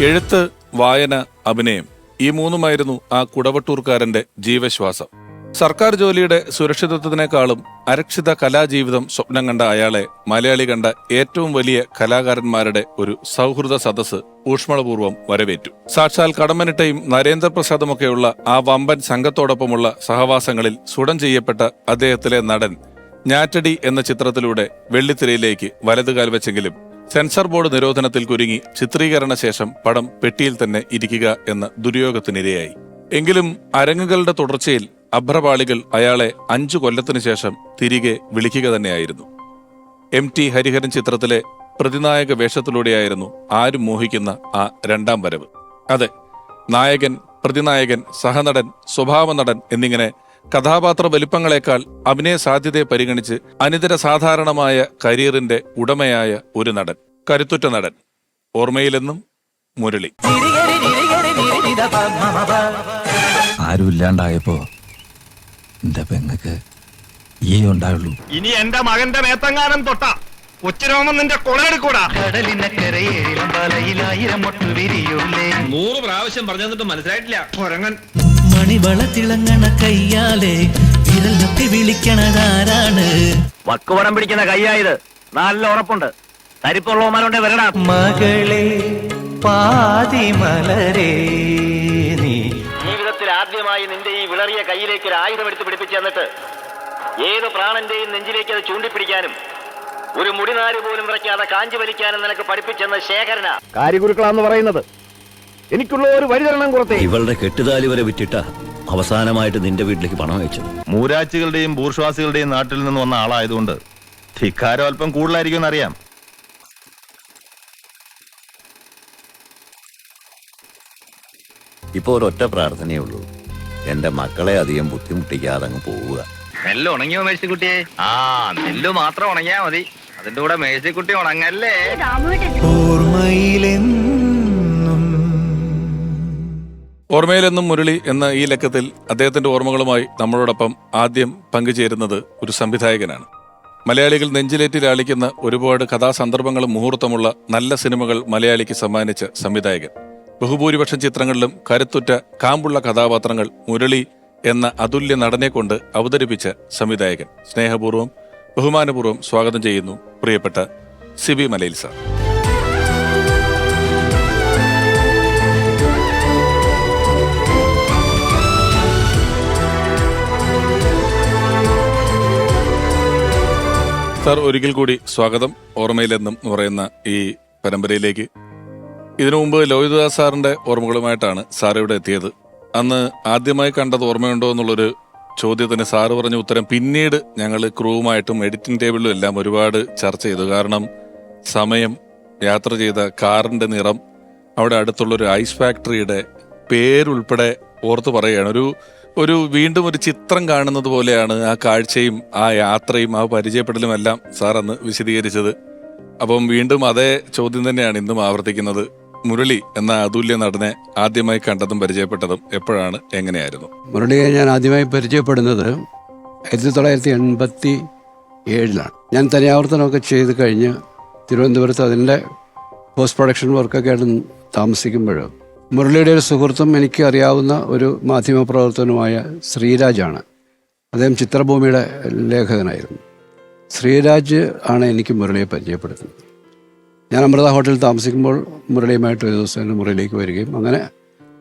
എഴുത്ത് വായന അഭിനയം ഈ മൂന്നുമായിരുന്നു ആ കുടവട്ടൂർക്കാരന്റെ ജീവശ്വാസം. സർക്കാർ ജോലിയുടെ സുരക്ഷിതത്വത്തിനേക്കാളും അരക്ഷിത കലാജീവിതം സ്വപ്നം കണ്ട അയാളെ മലയാളി കണ്ട ഏറ്റവും വലിയ കലാകാരന്മാരുടെ ഒരു സൗഹൃദ സദസ്സ് ഊഷ്മളപൂർവം വരവേറ്റു. സാക്ഷാൽ കടമ്മനിട്ടയും നരേന്ദ്രപ്രസാദുമൊക്കെയുള്ള ആ വമ്പൻ സംഘത്തോടൊപ്പമുള്ള സഹവാസങ്ങളിൽ സുടം ചെയ്യപ്പെട്ട അദ്ദേഹത്തിലെ നടൻ ഞാറ്റടി എന്ന ചിത്രത്തിലൂടെ വെള്ളിത്തിരയിലേക്ക് വലതുകാൽ വെച്ചെങ്കിലും സെൻസർ ബോർഡ് നിരോധനത്തിൽ കുരുങ്ങി ചിത്രീകരണ ശേഷം പടം പെട്ടിയിൽ തന്നെ ഇരിക്കുക എന്ന ദുര്യോഗത്തിനിരയായി. എങ്കിലും അരങ്ങുകളുടെ തുടർച്ചയിൽ അഭ്രപാളികൾ അയാളെ അഞ്ചു കൊല്ലത്തിനു ശേഷം തിരികെ വിളിക്കുക തന്നെയായിരുന്നു. എം ടി ഹരിഹരൻ ചിത്രത്തിലെ പ്രതിനായക വേഷത്തിലൂടെയായിരുന്നു ആരും മോഹിക്കുന്ന ആ രണ്ടാം വരവ്. അതെ നായകൻ പ്രതിനായകൻ സഹനടൻ സ്വഭാവ നടൻ എന്നിങ്ങനെ കഥാപാത്ര വലിപ്പങ്ങളെക്കാൾ അഭിനയ സാധ്യതയെ പരിഗണിച്ച് അനിതര സാധാരണമായ കരിയറിന്റെ ഉടമയായ ഒരു നടൻ കരുത്തുറ്റ നടൻ. ഓർമ്മയിലെന്നും മുരളി. ആരുമില്ലാണ്ടായപ്പോ എന്റെ പെങ്ങക്ക് ഈ ഉണ്ടായുള്ളൂ ഇനി എന്റെ മകന്റെ മേത്തങ്ങാനം തൊട്ട. കൊച്ചിരോമൻ നിന്റെ കൊളയെടുക്കൂടാ നൂറ് പ്രാവശ്യം പറഞ്ഞു തന്നിട്ട് മനസ്സിലായിട്ടില്ല. കൊരങ്ങൻ മണിവള തിളങ്ങണ കയ്യാലെ. വിരൽ തട്ടി വിളിക്കണതാരാണ്? വക്കുവടം പിടിക്കുന്ന കയ്യായത് നല്ല ഉറപ്പുണ്ട്. തരിപ്പുള്ളവന്മാരുണ്ട് വരണ മകളെ പാതിമലരേ നീ. ജീവിതത്തിൽ ആദ്യമായി നിന്റെ ഈ വിളറിയ കയ്യിലേക്ക് ഒരു ആയുധം എടുത്ത് പിടിപ്പിച്ചു തന്നിട്ട് ഏത് പ്രാണന്റെയും നെഞ്ചിലേക്ക് അത് ചൂണ്ടിപ്പിടിക്കാനും ഒരു മുടിനാര് പോലും വിറയ്ക്കാതെ കാഞ്ചി വലിക്കാനും നിനക്ക് പഠിപ്പിച്ചെന്ന ശേഖരന. കാര്യഗുരുക്കളാന്ന് പറയുന്നത്. എനിക്കുള്ള ഒരു വരിതരണം കുറത്തെ ഇവളുടെ കെട്ടുതാലി വരെ വിറ്റിട്ട അവസാനമായിട്ട് നിന്റെ വീട്ടിലേക്ക് പണം അയച്ചത്. മൂരാച്ചികളുടെയും ബൂർഷ്വാസികളുടെയും നാട്ടിൽ നിന്ന് വന്ന ആളായതുകൊണ്ട് ധിക്കാരം അല്പം കൂടുതലായിരിക്കും എന്നറിയാം. ഇപ്പോ ഒരൊറ്റ പ്രാർത്ഥനയേ ഉള്ളൂ. എന്റെ മക്കളെ അധികം ബുദ്ധിമുട്ടിക്കാതെ അങ്ങ് പോവുക. നെല്ല് ഉണങ്ങിയോ മേഴ്സിക്കുട്ടിയെ? ആ നെല്ല് മാത്രം ഉണങ്ങിയാ മതി. അതിന്റെ കൂടെ മേഴ്സിക്കുട്ടി ഉണങ്ങല്ലേ? ഓർമ്മയിലെന്നും ഓർമ്മയിലെന്നും മുരളി എന്ന ഈ ലക്കത്തിൽ അദ്ദേഹത്തിന്റെ ഓർമ്മകളുമായി നമ്മളോടൊപ്പം ആദ്യം പങ്കുചേരുന്നത് ഒരു സംവിധായകനാണ്. മലയാളികൾ നെഞ്ചിലേറ്റി ലാളിക്കുന്ന ഒരുപാട് കഥാസന്ദർഭങ്ങളും മുഹൂർത്തമുള്ള നല്ല സിനിമകൾ മലയാളിക്ക് സമ്മാനിച്ച സംവിധായകൻ. ബഹുഭൂരിപക്ഷം ചിത്രങ്ങളിലും കരുത്തുറ്റ കാമ്പുള്ള കഥാപാത്രങ്ങൾ മുരളി എന്ന അതുല്യ നടനെ കൊണ്ട് അവതരിപ്പിച്ച സംവിധായകൻ. സ്നേഹപൂർവം ബഹുമാനപൂർവം സ്വാഗതം ചെയ്യുന്നു പ്രിയപ്പെട്ട സിബി മലയിൽ സാർ സാർ ഒരിക്കൽ കൂടി സ്വാഗതം. ഓർമ്മയിലെന്നും പറയുന്ന ഈ പരമ്പരയിലേക്ക്. ഇതിനു മുമ്പ് ലോഹിതദാസ് സാറിന്റെ ഓർമ്മകളുമായിട്ടാണ് സാർ ഇവിടെ എത്തിയത്. അന്ന് ആദ്യമായി കണ്ടത് ഓർമ്മയുണ്ടോ എന്നുള്ളൊരു ചോദ്യത്തിന് സാറ് പറഞ്ഞ ഉത്തരം പിന്നീട് ഞങ്ങൾ ക്രൂവുമായിട്ടും എഡിറ്റിംഗ് ടേബിളിലും എല്ലാം ഒരുപാട് ചർച്ച ചെയ്തു. കാരണം സമയം യാത്ര ചെയ്ത കാറിന്റെ നിറം അവിടെ അടുത്തുള്ളൊരു ഐസ് ഫാക്ടറിയുടെ പേരുൾപ്പെടെ ഓർത്ത് പറയുകയാണ്. ഒരു ഒരു വീണ്ടും ഒരു ചിത്രം കാണുന്നത് പോലെയാണ് ആ കാഴ്ചയും ആ യാത്രയും ആ പരിചയപ്പെടലും എല്ലാം സാർ അന്ന് വിശദീകരിച്ചത്. അപ്പം വീണ്ടും അതേ ചോദ്യം തന്നെയാണ് ഇന്നും ആവർത്തിക്കുന്നത്. മുരളി എന്ന അതുല്യ നടനെ ആദ്യമായി കണ്ടതും പരിചയപ്പെട്ടതും എപ്പോഴാണ് എങ്ങനെയായിരുന്നു? മുരളിയെ ഞാൻ ആദ്യമായി പരിചയപ്പെടുന്നത് ആയിരത്തി തൊള്ളായിരത്തി എൺപത്തി ഏഴിലാണ്. ഞാൻ തനിയാവർത്തനമൊക്കെ ചെയ്ത് കഴിഞ്ഞ് തിരുവനന്തപുരത്ത് അതിന്റെ പോസ്റ്റ് പ്രൊഡക്ഷൻ വർക്കൊക്കെ ആയിട്ട് താമസിക്കുമ്പോൾ മുരളിയുടെ ഒരു സുഹൃത്തും എനിക്ക് അറിയാവുന്ന ഒരു മാധ്യമപ്രവർത്തനവുമായ ശ്രീരാജാണ്. അദ്ദേഹം ചിത്രഭൂമിയുടെ ലേഖകനായിരുന്നു. ശ്രീരാജ് ആണ് എനിക്ക് മുരളിയെ പരിചയപ്പെടുത്തുന്നത്. ഞാൻ അമൃത ഹോട്ടലിൽ താമസിക്കുമ്പോൾ മുരളിയുമായിട്ട് ഒരു ദിവസം എന്റെ വരികയും അങ്ങനെ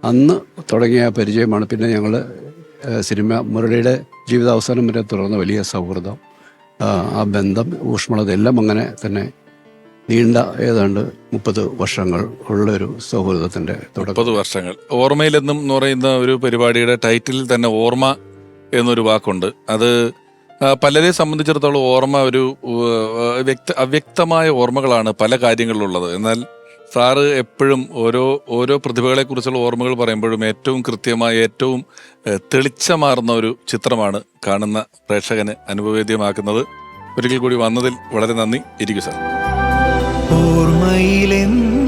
അന്ന് തുടങ്ങിയ പരിചയമാണ്. പിന്നെ ഞങ്ങൾ സിനിമ മുരളിയുടെ ജീവിതാവസാനം വരെ തുടർന്ന വലിയ സൗഹൃദം ആ, ആ ബന്ധം ഊഷ്മളത എല്ലാം അങ്ങനെ തന്നെ നീണ്ട ഏതാണ്ട് മുപ്പത് വർഷങ്ങൾ ഉള്ള ഒരു സൗഹൃദത്തിന്റെ മുപ്പത് വർഷങ്ങൾ. ഓർമ്മയിലെന്നും എന്ന് പറയുന്ന ഒരു പരിപാടിയുടെ ടൈറ്റിലിൽ തന്നെ ഓർമ്മ എന്നൊരു വാക്കുണ്ട്. അത് പലരെ സംബന്ധിച്ചിടത്തോളം ഓർമ്മ ഒരു വ്യക്ത അവ്യക്തമായ ഓർമ്മകളാണ് പല കാര്യങ്ങളിലുള്ളത്. എന്നാൽ സാറ് എപ്പോഴും ഓരോ ഓരോ പ്രതിഭകളെ കുറിച്ചുള്ള ഓർമ്മകൾ പറയുമ്പോഴും ഏറ്റവും കൃത്യമായ ഏറ്റവും തെളിച്ചമാർന്ന ഒരു ചിത്രമാണ് കാണുന്ന പ്രേക്ഷകന് അനുഭവേദ്യമാക്കുന്നത്. ഒരിക്കൽ കൂടി വന്നതിൽ വളരെ നന്ദി. ഇരിക്കും സാർ. ഓർമ്മയിലെന്നും